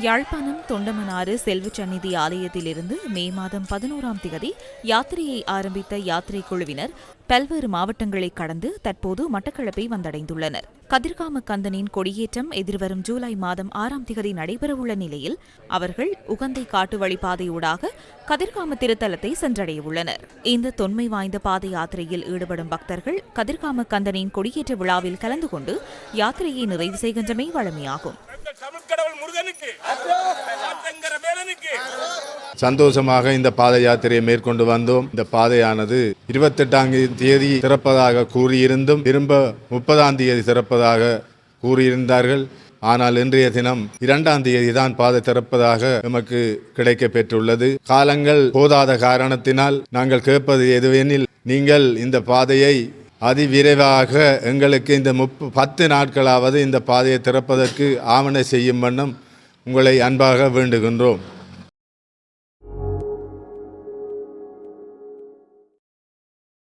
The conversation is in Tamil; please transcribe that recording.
யாழ்ப்பாணம் தொண்டமனாறு செல்வச்சந்நிதி ஆலயத்திலிருந்து மே மாதம் பதினோராம் திகதி யாத்திரையை ஆரம்பித்த யாத்திரை குழுவினர் பல்வேறு மாவட்டங்களை கடந்து தற்போது மட்டக்களப்பை வந்தடைந்துள்ளனர். கதிர்காம கந்தனின் கொடியேற்றம் எதிர்வரும் ஜூலை மாதம் ஆறாம் திகதி நடைபெறவுள்ள நிலையில் அவர்கள் உகந்தை காட்டு வழிபாதையூடாக கதிர்காம திருத்தலத்தை சென்றடையவுள்ளனர். இந்த தொன்மை வாய்ந்த பாத யாத்திரையில் ஈடுபடும் பக்தர்கள் கதிர்காம கந்தனின் கொடியேற்ற விழாவில் கலந்து கொண்டு யாத்திரையை நிறைவு செய்கின்றமை வழமையாகும். முருகனுக்கு சந்தோஷமாக இந்த பாத யாத்திரையை மேற்கொண்டு வந்தோம். இந்த பாதையானது இருபத்தெட்டாம் தேதி திறப்பதாக கூறியிருந்தும் திரும்ப முப்பதாம் தேதி திறப்பதாக கூறியிருந்தார்கள். ஆனால் இன்றைய தினம் இரண்டாம் தேதி தான் பாதை திறப்பதாக நமக்கு கிடைக்க பெற்றுள்ளது. காலங்கள் போதாத காரணத்தினால் நாங்கள் கேட்பது எதுவெனில் நீங்கள் இந்த பாதையை அதிவிரைவாக எங்களுக்கு இந்த முப் பத்து நாட்களாவது இந்த பாதையை திறப்பதற்கு ஆவண செய்யும் வண்ணம் உங்களை அன்பாக வேண்டுகின்றோம்.